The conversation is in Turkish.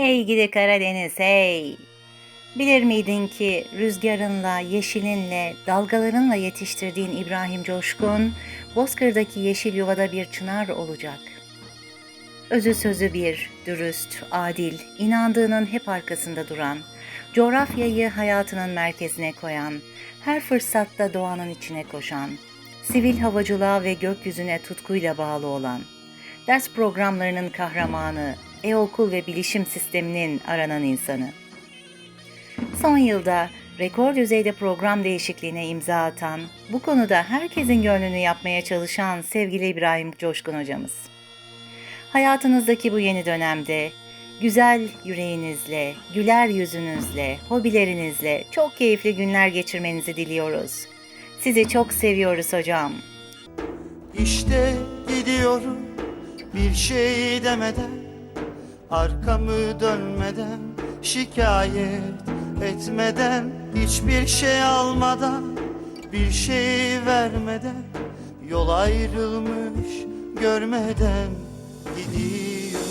Hey gidi Karadeniz hey! Bilir miydin ki rüzgarınla, yeşilinle, dalgalarınla yetiştirdiğin İbrahim Coşkun, Bozkır'daki yeşil yuvada bir çınar olacak. Özü sözü bir, dürüst, adil, inandığının hep arkasında duran, coğrafyayı hayatının merkezine koyan, her fırsatta doğanın içine koşan, sivil havacılığa ve gökyüzüne tutkuyla bağlı olan, ders programlarının kahramanı, e-okul ve bilişim sisteminin aranan insanı. Son yılda rekor düzeyde program değişikliğine imza atan, bu konuda herkesin gönlünü yapmaya çalışan sevgili İbrahim Coşkun hocamız. Hayatınızdaki bu yeni dönemde güzel yüreğinizle, güler yüzünüzle, hobilerinizle çok keyifli günler geçirmenizi diliyoruz. Sizi çok seviyoruz hocam. İşte gidiyorum bir şey demeden Arkamı dönmeden şikayet etmeden Hiçbir şey almadan bir şey vermeden Yol ayrılmış görmeden gidiyorum